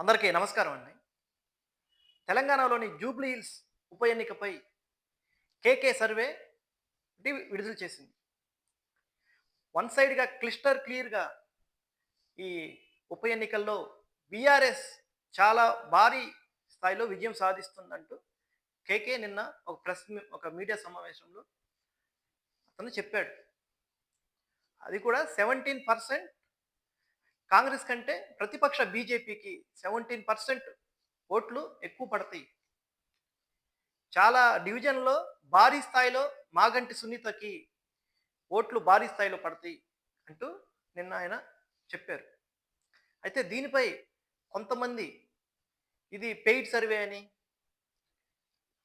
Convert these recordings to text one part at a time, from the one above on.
అందరికీ నమస్కారం అండి. తెలంగాణలోని జూబ్లీ హిల్స్ ఉప ఎన్నికపై కేకే సర్వే విడుదల చేసింది. వన్ సైడ్గా క్లిస్టర్ క్లియర్గా ఈ ఉప ఎన్నికల్లో బీఆర్ఎస్ చాలా భారీ స్థాయిలో విజయం సాధిస్తుందంటూ కేకే నిన్న ఒక ప్రెస్ ఒక మీడియా సమావేశంలో అతను చెప్పాడు. అది కూడా సెవెంటీన్ పర్సెంట్ కాంగ్రెస్ కంటే ప్రతిపక్ష బీజేపీకి సెవెంటీన్ పర్సెంట్ ఓట్లు ఎక్కువ పడతాయి. చాలా డివిజన్లో భారీ స్థాయిలో మాగంటి సునీతకి ఓట్లు భారీ స్థాయిలో పడతాయి అంటూ నిన్న ఆయన చెప్పారు. అయితే దీనిపై కొంతమంది ఇది పెయిడ్ సర్వే అని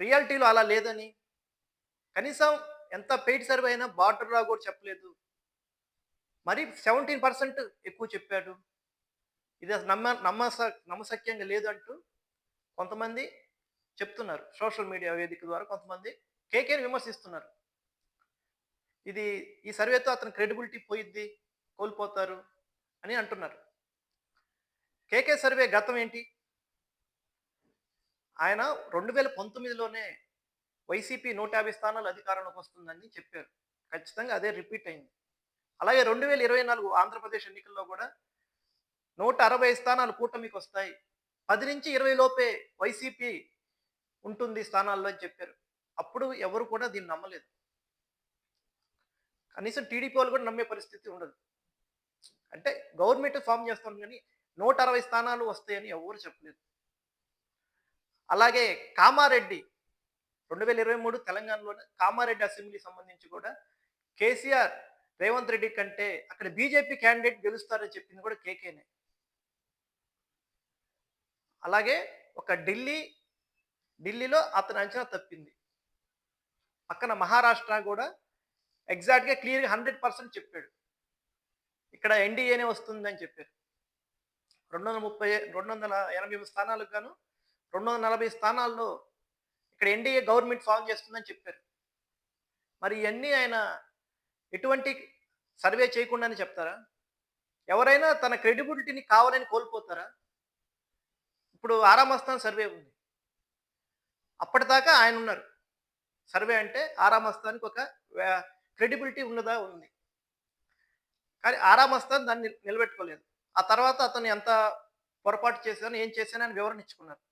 రియాలిటీలో అలా లేదని కనీసం ఎంత పెయిడ్ సర్వే అయినా బార్డర్లా కూడా చెప్పలేదు. మరి సెవెంటీన్ పర్సెంట్ ఎక్కువ చెప్పాడు. ఇది నమ్మ నమ్మస నమ్మశక్యంగా లేదంటూ కొంతమంది చెప్తున్నారు. సోషల్ మీడియా వేదిక ద్వారా కొంతమంది కేకేని విమర్శిస్తున్నారు. ఇది ఈ సర్వేతో అతని క్రెడిబిలిటీ పోయిద్ది కోల్పోతారు అని అంటున్నారు. కేకే సర్వే గతం ఏంటి? ఆయన రెండు వేల పంతొమ్మిదిలోనే వైసీపీ నూట యాభై స్థానాలు అధికారంలోకి వస్తుందని చెప్పారు. ఖచ్చితంగా అదే రిపీట్ అయింది. అలాగే రెండు వేల ఇరవై నాలుగు ఆంధ్రప్రదేశ్ ఎన్నికల్లో కూడా నూట అరవై స్థానాలు కూటమికి వస్తాయి. పది నుంచి ఇరవై లోపే వైసీపీ ఉంటుంది స్థానాల్లో అని చెప్పారు. అప్పుడు ఎవరు కూడా దీన్ని నమ్మలేదు. కనీసం టీడీపీ వాళ్ళు కూడా నమ్మే పరిస్థితి ఉండదు. అంటే గవర్నమెంట్ ఫామ్ చేస్తాం కానీ నూట అరవై స్థానాలు వస్తాయని ఎవరు చెప్పలేదు. అలాగే కామారెడ్డి రెండు వేల ఇరవై మూడు తెలంగాణలోనే కామారెడ్డి అసెంబ్లీ సంబంధించి కూడా కేసీఆర్ రేవంత్ రెడ్డి కంటే అక్కడ బీజేపీ క్యాండిడేట్ గెలుస్తారని చెప్పింది కూడా కేకేనే అలాగే ఒక ఢిల్లీ ఢిల్లీలో అతని అంచనా తప్పింది. పక్కన మహారాష్ట్ర కూడా ఎగ్జాక్ట్గా క్లియర్గా హండ్రెడ్ పర్సెంట్ చెప్పాడు. ఇక్కడ ఎన్డీఏనే వస్తుందని చెప్పారు. రెండు వందల ముప్పై రెండు వందల ఎనభై స్థానాలకు గాను రెండు వందల నలభై స్థానాల్లో ఇక్కడ ఎన్డీఏ గవర్నమెంట్ ఫామ్ చేస్తుందని చెప్పారు. మరి ఇవన్నీ ఆయన ఎటువంటి సర్వే చేయకుండానే చెప్తారా? ఎవరైనా తన క్రెడిబిలిటీని కావాలని కోల్పోతారా? ఇప్పుడు ఆరామస్థాన్ సర్వే ఉంది. అప్పటిదాకా ఆయన ఉన్నారు. సర్వే అంటే ఆరామస్థానికి ఒక క్రెడిబిలిటీ ఉన్నదా ఉంది. కానీ ఆరామస్థాన్ దాన్ని నిలబెట్టుకోలేదు. ఆ తర్వాత అతను ఎంత పొరపాటు చేశాను ఏం చేశానని వివరణ ఇచ్చుకున్నారు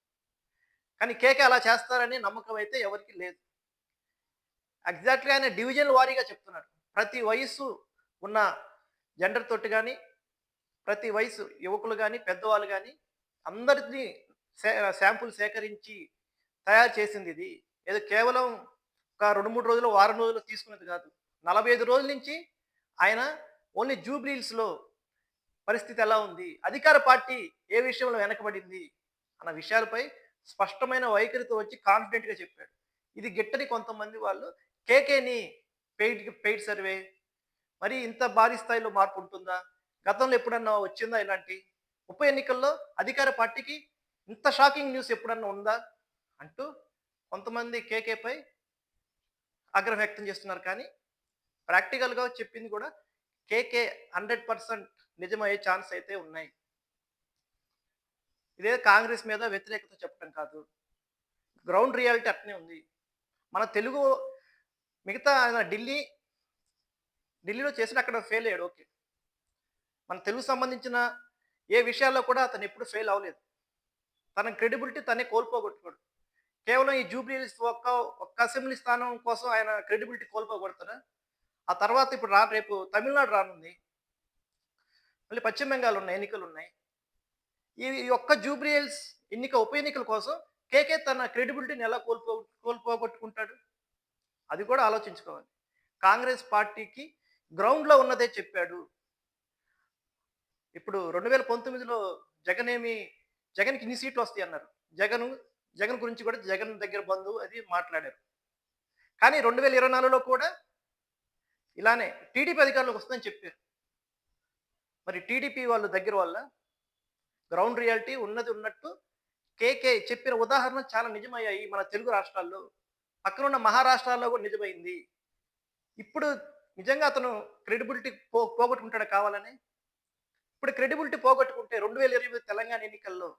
కానీ కేకే అలా చేస్తారని నమ్మకం అయితే ఎవరికి లేదు. ఎగ్జాక్ట్గా ఆయన డివిజన్ వారీగా చెప్తున్నారు. ప్రతి వయస్సు ఉన్న జెండర్ తోటి కానీ ప్రతి వయసు యువకులు కానీ పెద్దవాళ్ళు కానీ అందరినీ సే శాంపుల్ సేకరించి తయారు చేసింది ఇది. ఏదో కేవలం ఒక రెండు మూడు రోజులు వారం రోజులు తీసుకునేది కాదు. నలభై ఐదు రోజుల నుంచి ఆయన ఓన్లీ జూబ్లీల్స్లో పరిస్థితి ఎలా ఉంది అధికార పార్టీ ఏ విషయంలో వెనకబడింది అన్న విషయాలపై స్పష్టమైన వైఖరితో వచ్చి కాన్ఫిడెంట్గా చెప్పాడు. ఇది గిట్టని కొంతమంది వాళ్ళు కేకేని పెయిడ్ పెయిడ్ సర్వే. మరి ఇంత భారీ స్థాయిలో మార్పు ఉంటుందా? గతంలో ఎప్పుడన్నా వచ్చిందా ఇలాంటి? ఉప ఎన్నికల్లో అధికార పార్టీకి ఇంత షాకింగ్ న్యూస్ ఎప్పుడన్నా ఉందా? అంటూ కొంతమంది కేకేపై ఆగ్రహం వ్యక్తం చేస్తున్నారు. కానీ ప్రాక్టికల్గా చెప్పింది కూడా కేకే హండ్రెడ్ పర్సెంట్ నిజమయ్యే ఛాన్స్ అయితే ఉన్నాయి. ఇదే కాంగ్రెస్ మీద వ్యతిరేకత చెప్పడం కాదు. గ్రౌండ్ రియాలిటీ అట్నే ఉంది. మన తెలుగు మిగతా ఆయన ఢిల్లీ ఢిల్లీలో చేసిన అక్కడ ఫెయిల్ అయ్యాడు ఓకే మన తెలుగు సంబంధించిన ఏ విషయాల్లో కూడా అతను ఎప్పుడు ఫెయిల్ అవ్వలేదు. తన క్రెడిబిలిటీ తనే కోల్పోగొట్టుకోడు కేవలం ఈ జూబ్లీస్ ఒక్క ఒక్క అసెంబ్లీ స్థానం కోసం ఆయన క్రెడిబిలిటీ కోల్పోగొడతారా? ఆ తర్వాత ఇప్పుడు రా రేపు తమిళనాడు రానుంది. మళ్ళీ పశ్చిమ బెంగాల్ ఉన్నాయి ఎన్నికలు ఉన్నాయి. ఈ ఈ ఒక్క జూబ్లీహిల్స్ ఎన్నిక ఉప ఎన్నికల కోసం కేకే తన క్రెడిబిలిటీని ఎలా కోల్పో కోల్పోగొట్టుకుంటాడు? అది కూడా ఆలోచించుకోవాలి. కాంగ్రెస్ పార్టీకి గ్రౌండ్లో ఉన్నదే చెప్పాడు. ఇప్పుడు రెండు వేల పంతొమ్మిదిలో జగన్ ఏమి జగన్కి ఇన్ని సీట్లు వస్తాయి అన్నారు. జగన్ జగన్ గురించి కూడా జగన్ దగ్గర బంధువు అది మాట్లాడారు. కానీ రెండు వేల ఇరవై నాలుగులో కూడా ఇలానే టీడీపీ అధికారులకు వస్తుందని చెప్పారు. మరి టీడీపీ వాళ్ళు దగ్గర వల్ల గ్రౌండ్ రియాలిటీ ఉన్నది ఉన్నట్టు కేకే చెప్పిన ఉదాహరణ చాలా నిజమయ్యాయి మన తెలుగు రాష్ట్రాల్లో. పక్కనున్న మహారాష్ట్రాల్లో కూడా నిజమైంది. ఇప్పుడు నిజంగా అతను క్రెడిబిలిటీ పో పోగొట్టుకుంటాడు కావాలని? ఇప్పుడు క్రెడిబిలిటీ పోగొట్టుకుంటే రెండు వేల ఇరవై తెలంగాణ ఎన్నికల్లో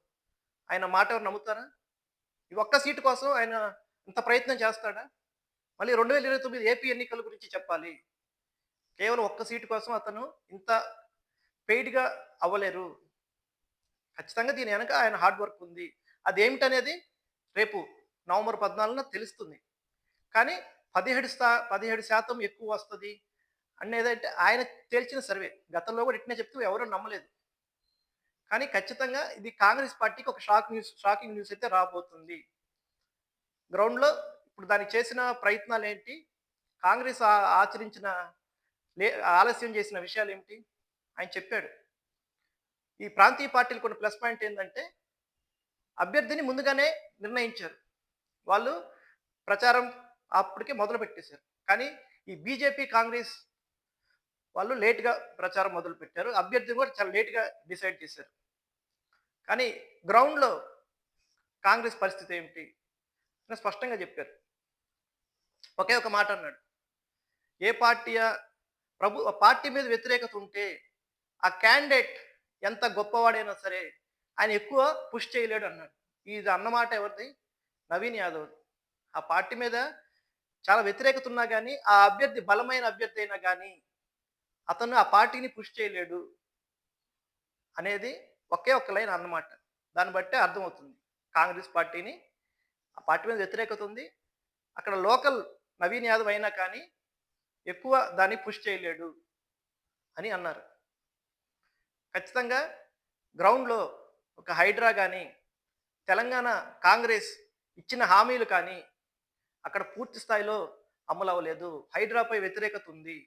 ఆయన మాట ఎవరు నమ్ముతారా? ఈ ఒక్క సీటు కోసం ఆయన ఇంత ప్రయత్నం చేస్తాడా? మళ్ళీ రెండు వేల ఇరవై తొమ్మిది ఏపీ ఎన్నికల గురించి చెప్పాలి. కేవలం ఒక్క సీటు కోసం అతను ఇంత పెయిడ్గా అవ్వలేరు. ఖచ్చితంగా దీని వెనక ఆయన హార్డ్ వర్క్ ఉంది. అదేమిటనేది రేపు నవంబర్ పద్నాలుగున తెలుస్తుంది. కానీ పదిహేడు స్థా పదిహేడు శాతం ఎక్కువ వస్తుంది. అనేదంటే ఆయన తేల్చిన సర్వే గతంలో కూడా ఇట్నే చెప్తూ ఎవరూ నమ్మలేదు. కానీ ఖచ్చితంగా ఇది కాంగ్రెస్ పార్టీకి ఒక షాక్ న్యూస్ షాకింగ్ న్యూస్ అయితే రాబోతుంది. గ్రౌండ్లో ఇప్పుడు దానికి చేసిన ప్రయత్నాలు ఏంటి కాంగ్రెస్ ఆచరించిన లే ఆలస్యం చేసిన విషయాలు ఏమిటి ఆయన చెప్పాడు. ఈ ప్రాంతీయ పార్టీలు కొన్ని ప్లస్ పాయింట్ ఏంటంటే అభ్యర్థిని ముందుగానే నిర్ణయించారు. వాళ్ళు ప్రచారం అప్పటికే మొదలు పెట్టేశారు. కానీ ఈ బీజేపీ కాంగ్రెస్ వాళ్ళు లేట్గా ప్రచారం మొదలు పెట్టారు. అభ్యర్థిని కూడా చాలా లేట్గా డిసైడ్ చేశారు. కానీ గ్రౌండ్లో కాంగ్రెస్ పరిస్థితి ఏమిటి అని స్పష్టంగా చెప్పారు. ఒకే ఒక మాట అన్నాడు. ఏ పార్టీ ప్రభు ఆ పార్టీ మీద వ్యతిరేకత ఉంటే ఆ క్యాండిడేట్ ఎంత గొప్పవాడైనా సరే ఆయన ఎక్కువ పుష్ చేయలేడు అన్నాడు. ఇది అన్నమాట ఎవరిది? నవీన్ యాదవ్ ఆ పార్టీ మీద చాలా వ్యతిరేకత ఉన్నా కానీ ఆ అభ్యర్థి బలమైన అభ్యర్థి అయినా కానీ అతను ఆ పార్టీని పుష్ చేయలేడు అనేది ఒకే ఒక్క లైన్ అన్నమాట. దాన్ని బట్టే అర్థమవుతుంది. కాంగ్రెస్ పార్టీని ఆ పార్టీ మీద వ్యతిరేకత ఉంది. అక్కడ లోకల్ నవీన్ యాదవ్ అయినా కానీ ఎక్కువ దాన్ని పుష్ చేయలేడు అని అన్నారు. ఖచ్చితంగా గ్రౌండ్లో ఒక హైడ్రా కానీ తెలంగాణ కాంగ్రెస్ ఇచ్చిన హామీలు కానీ అక్కడ పూర్తి స్థాయిలో అమలు అవ్వలేదు. హైడ్రాపై వ్యతిరేకత ఉంది.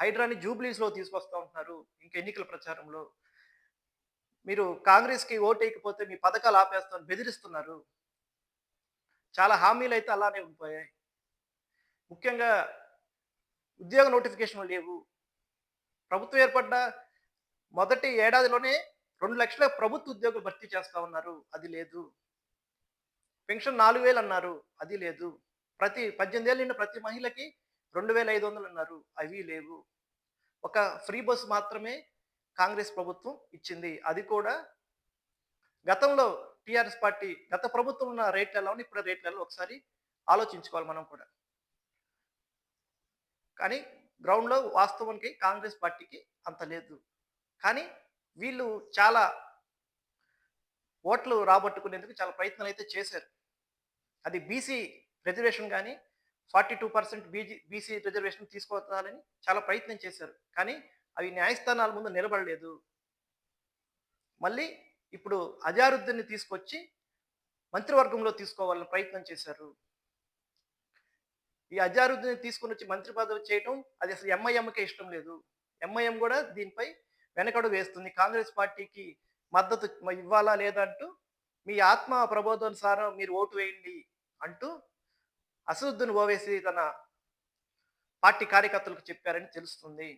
హైడ్రాని జూబ్లీస్లో తీసుకొస్తా ఉంటున్నారు ఇంకా ఎన్నికల ప్రచారంలో. మీరు కాంగ్రెస్కి ఓటేయకపోతే మీ పథకాలు ఆపేస్తామని బెదిరిస్తున్నారు. చాలా హామీలు అయితే అలానే ఉండిపోయాయి. ముఖ్యంగా ఉద్యోగ నోటిఫికేషన్లు లేవు. ప్రభుత్వం ఏర్పడ్డ మొదటి ఏడాదిలోనే రెండు లక్షల ప్రభుత్వ ఉద్యోగులు భర్తీ చేస్తా ఉన్నారు. అది లేదు. పెన్షన్ నాలుగు వేలు అన్నారు. అది లేదు. ప్రతి పద్దెనిమిది ఏళ్ళు నిండిన ప్రతి మహిళకి రెండు వేల ఐదు వందలు అన్నారు. అవి లేవు. ఒక ఫ్రీ బస్ మాత్రమే కాంగ్రెస్ ప్రభుత్వం ఇచ్చింది. అది కూడా గతంలో టీఆర్ఎస్ పార్టీ గత ప్రభుత్వం ఉన్న రేట్లలో ఇప్పుడు రేట్లలో ఒకసారి ఆలోచించుకోవాలి మనం కూడా. కానీ గ్రౌండ్లో వాస్తవానికి కాంగ్రెస్ పార్టీకి అంత లేదు. కానీ వీళ్ళు చాలా ఓట్లు రాబట్టుకునేందుకు చాలా ప్రయత్నాలు అయితే చేశారు. అది బీసీ రిజర్వేషన్ కానీ forty two percent BG BC reservation తీసుకోవాలని చాలా ప్రయత్నం చేశారు. కానీ అవి న్యాయస్థానాల ముందు నిలబడలేదు. మళ్ళీ ఇప్పుడు అజారుద్దీన్ని తీసుకొచ్చి మంత్రివర్గంలో తీసుకోవాలని ప్రయత్నం చేశారు. ఈ అజారుద్దీన్ తీసుకొని వచ్చి మంత్రి పదవి చేయటం అది అసలు ఎంఐఎంకే ఇష్టం లేదు. ఎంఐఎం కూడా దీనిపై వెనకడు వేస్తుంది. కాంగ్రెస్ పార్టీకి మద్దతు ఇవ్వాలా లేదా అంటూ మీ ఆత్మ ప్రబోధానుసారం మీరు ఓటు వేయండి అంటూ అసదుద్దీన్ ఓవేసి తన పార్టీ కార్యకర్తలకు చెప్పారని తెలుస్తుంది.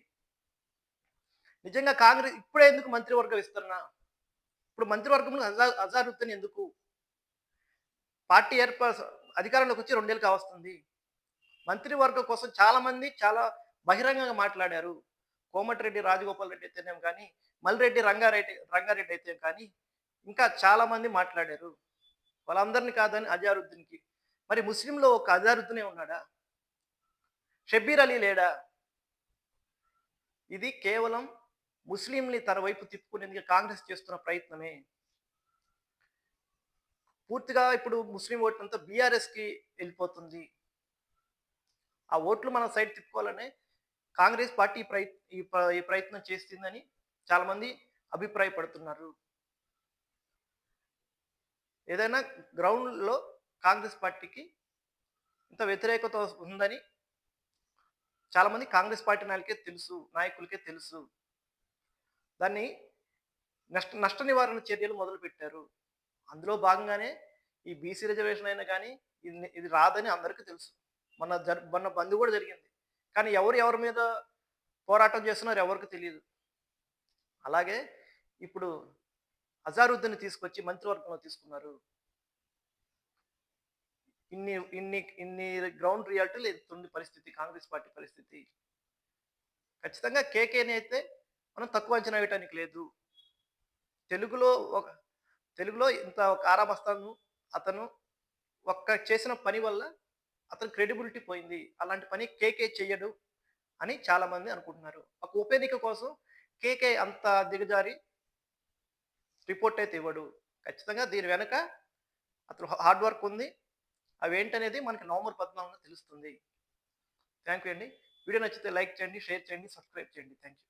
నిజంగా కాంగ్రెస్ ఇప్పుడే ఎందుకు మంత్రివర్గం విస్తరణ? ఇప్పుడు మంత్రివర్గంలో అజా అజారుద్దీన్ ఎందుకు? పార్టీ ఏర్ప అధికారంలోకి వచ్చి రెండేళ్ళు కావస్తుంది. మంత్రివర్గం కోసం చాలామంది చాలా బహిరంగంగా మాట్లాడారు. కోమటిరెడ్డి రాజగోపాల్ రెడ్డి అయితేనేం కానీ మల్రెడ్డి రంగారెడ్డి రంగారెడ్డి అయితే కానీ ఇంకా చాలామంది మాట్లాడారు. వాళ్ళందరినీ కాదని అజారుద్దీన్కి మరి ముస్లింలో ఒక అజారుద్దీనే ఉన్నాడా? షబ్బీర్ అలీ లేడా? ఇది కేవలం ముస్లింని తన వైపు తిప్పుకునేందుకు కాంగ్రెస్ చేస్తున్న ప్రయత్నమే. పూర్తిగా ఇప్పుడు ముస్లిం ఓట్లు అంతా బీఆర్ఎస్కి వెళ్ళిపోతుంది. ఆ ఓట్లు మన సైడ్ తిప్పుకోవాలనే కాంగ్రెస్ పార్టీ ఈ ప్రయత్ ఈ ఈ ప్రయత్నం చేస్తుందని చాలామంది అభిప్రాయపడుతున్నారు. ఏదైనా గ్రౌండ్లో కాంగ్రెస్ పార్టీకి ఇంత వ్యతిరేకత ఉందని చాలామంది కాంగ్రెస్ పార్టీ నాయకులకే తెలుసు నాయకులకే తెలుసు. దాన్ని నష్ట నష్ట నివారణ చర్యలు మొదలుపెట్టారు. అందులో భాగంగానే ఈ బీసీ రిజర్వేషన్ అయినా కానీ ఇది ఇది రాదని అందరికీ తెలుసు. మన జర్ మన బంధు కూడా జరిగింది. కానీ ఎవరు ఎవరి మీద పోరాటం చేస్తున్నారో ఎవరికి తెలియదు. అలాగే ఇప్పుడు అజారుద్దీన్ తీసుకొచ్చి మంత్రివర్గంలో తీసుకున్నారు. ఇన్ని ఇన్ని ఇన్ని గ్రౌండ్ రియాలిటీలు ఎత్తుంది పరిస్థితి కాంగ్రెస్ పార్టీ పరిస్థితి. ఖచ్చితంగా కేకేని అయితే మనం తక్కువ అంచనా వేయటానికి లేదు. తెలుగులో ఒక తెలుగులో ఇంత ఒక ఆరామస్తాను అతను ఒక్క చేసిన పని వల్ల అతను క్రెడిబిలిటీ పోయింది. అలాంటి పని కేకే చెయ్యడు అని చాలామంది అనుకుంటున్నారు. ఒక ఉప ఎన్నిక కోసం కేకే అంత దిగజారి రిపోర్ట్ అయితే ఇవ్వడు. ఖచ్చితంగా దీని వెనక అతను హార్డ్ వర్క్ ఉంది. అవి ఏంటనేది మనకి నవంబర్ పద్నాలుగున తెలుస్తుంది. థ్యాంక్ యూ అండి. వీడియో నచ్చితే లైక్ చేయండి షేర్ చేయండి సబ్స్క్రైబ్ చేయండి. Thank you